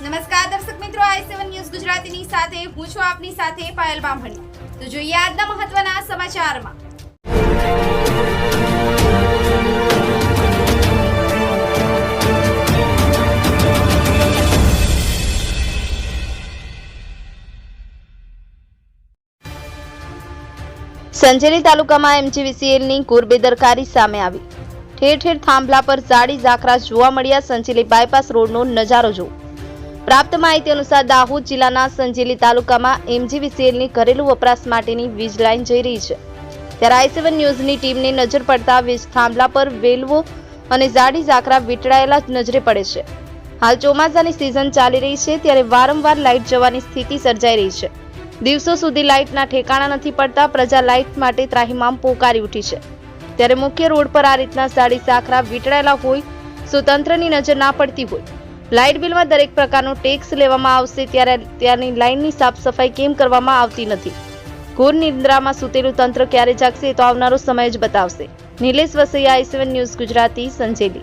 નમસ્કાર દર્શક મિત્રો, આઈ સેવન ન્યૂઝ ગુજરાતીની સાથે, હું છું આપની સાથે પાયલ બામણી. તો જોઈએ આજના મહત્વના સમાચારમાં. સંજેલી તાલુકામાં એમજીવીસીએલની ઘોર બેદરકારી સામે આવી. ઠેર ઠેર થાંભલા પર જાડી ઝાખરા જોવા મળ્યા સંજેલી બાયપાસ રોડનો નજારો જુઓ પ્રાપ્ત માહિતી અનુસાર દાહોદ જિલ્લાના સંજેલી તાલુકામાં એમજીવીસીએલની ઘરેલું વપરાશ માટેની વીજ લાઇન જઈ રહી છે. ત્યારે આઈ સેવન ન્યૂઝની ટીમને નજર પડતા વીજ થાંભલા પર વેલવો અને ઝાડી ઝાકરા વીંટળાયેલા નજરે પડે છે. હાલ ચોમાસાની સિઝન ચાલી રહી છે ત્યારે વારંવાર લાઇટ જવાની સ્થિતિ સર્જાઈ રહી છે. દિવસો સુધી લાઇટના ઠેકાણા નથી પડતા, પ્રજા લાઇટ માટે ત્રાહિમામ પોકારી ઉઠી છે. ત્યારે મુખ્ય રોડ પર આ રીતના સાડી સાખરા વીંટળાયેલા હોય, સ્વતંત્રની નજર ના પડતી હોય. લાઇટ બિલમાં દરેક પ્રકારનો ટેક્સ લેવામાં આવશે ત્યારે ત્યાંની લાઇનની સાફ સફાઈ કેમ કરવામાં આવતી નથી? ઘોર નિંદ્રામાં સૂતેલું તંત્ર ક્યારે જાગશે તો આવનારો સમય જ બતાવશે. Nilesh Vasaiya, I news Gujarati, Sanjeli.